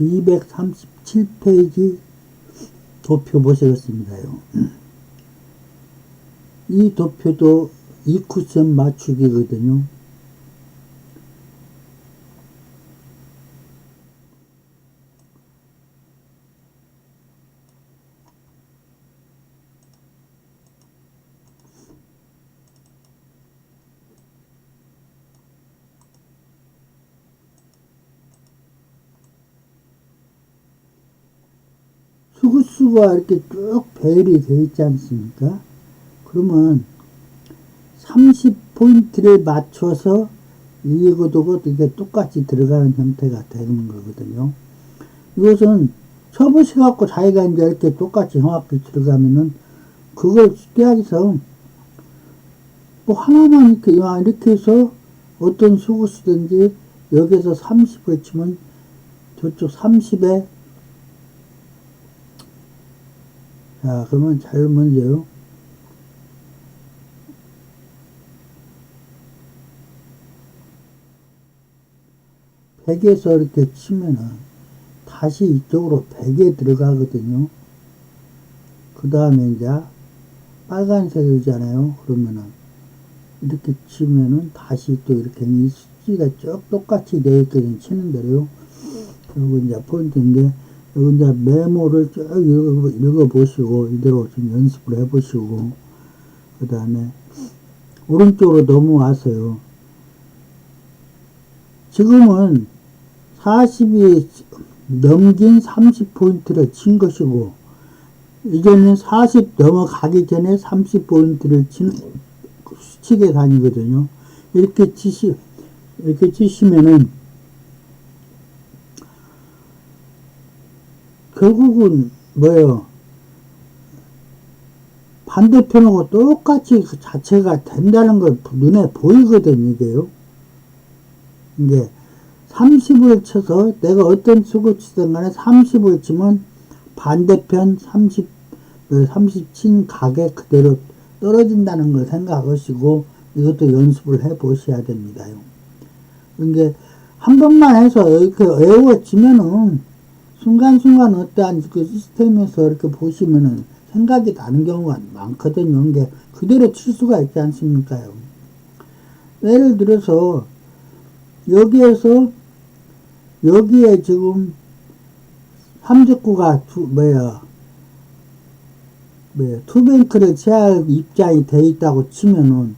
237페이지 도표 보시겠습니다요. 이 도표도 이쿠션 맞추기거든요. 수구수가 이렇게 쭉 배열이 되어 있지 않습니까? 그러면 30포인트를 맞춰서 이거도 이게 똑같이 들어가는 형태가 되는 거거든요. 이것은 쳐보시 갖고 자기가 이제 이렇게 똑같이 정확히 들어가면은 그걸 쉽게 하기서 뭐 하나만 이렇게 이렇게 해서 어떤 수구수든지 여기서 30을 치면 저쪽 30에 자, 그러면 잘 먼저요. 백에서 이렇게 치면은 다시 이쪽으로 백에 들어가거든요. 그 다음에 이제 빨간색이잖아요. 그러면은 이렇게 치면은 다시 또 이렇게 이 수지가 쭉 똑같이 되어 있거든요. 치는 대로요. 그리고 이제 포인트인데 이제 메모를 쭉 읽어, 읽어 보시고, 이대로 좀 연습을 해보시고, 그 다음에, 오른쪽으로 넘어와서요. 지금은 40이 넘긴 30포인트를 친 것이고, 이제는 40 넘어가기 전에 30포인트를 치는 수칙의 단위거든요. 이렇게 치시, 이렇게 치시면은, 결국은 뭐예요? 반대편하고 똑같이 그 자체가 된다는 걸 눈에 보이거든, 이게요. 이게 30을 쳐서 내가 어떤 수고 치든 간에 30을 치면 반대편 30, 30친 가게 그대로 떨어진다는 걸 생각하시고 이것도 연습을 해 보셔야 됩니다요. 이게 한 번만 해서 이렇게 외워지면은 순간순간 어떠한 그 시스템에서 이렇게 보시면은 생각이 나는 경우가 많거든요. 이게 그대로 칠 수가 있지 않습니까요? 예를 들어서 여기에서 여기에 지금 삼적구가 두, 뭐야 뭐야 투뱅크를 제할 입장이 돼 있다고 치면은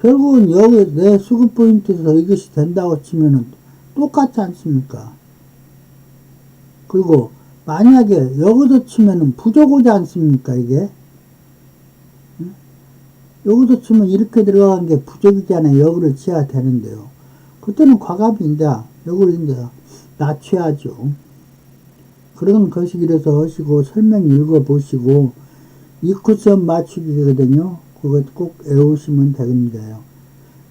결국은 여기 내 수급 포인트에서 이것이 된다고 치면은 똑같지 않습니까? 그리고 만약에 여기서 치면은 부족하지 않습니까, 이게? 응? 여기서 치면 이렇게 들어간 게 부족이잖아요. 여기를 치야 되는데요. 그때는 이제 여기를 이제 낮춰야죠. 그런 것이기래서 하시고 설명 읽어보시고 이쿠션 맞추기거든요. 그것 꼭 외우시면 되는데요.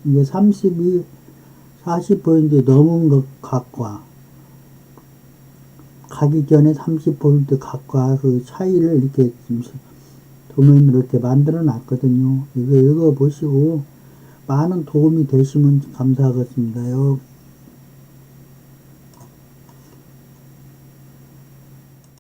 이게 32, 40포인트 넘은 것 각과 가기 전에 30포인트 각과 그 차이를 이렇게 도면으로 이렇게 만들어 놨거든요. 이거 읽어보시고 많은 도움이 되시면 감사하겠습니다요.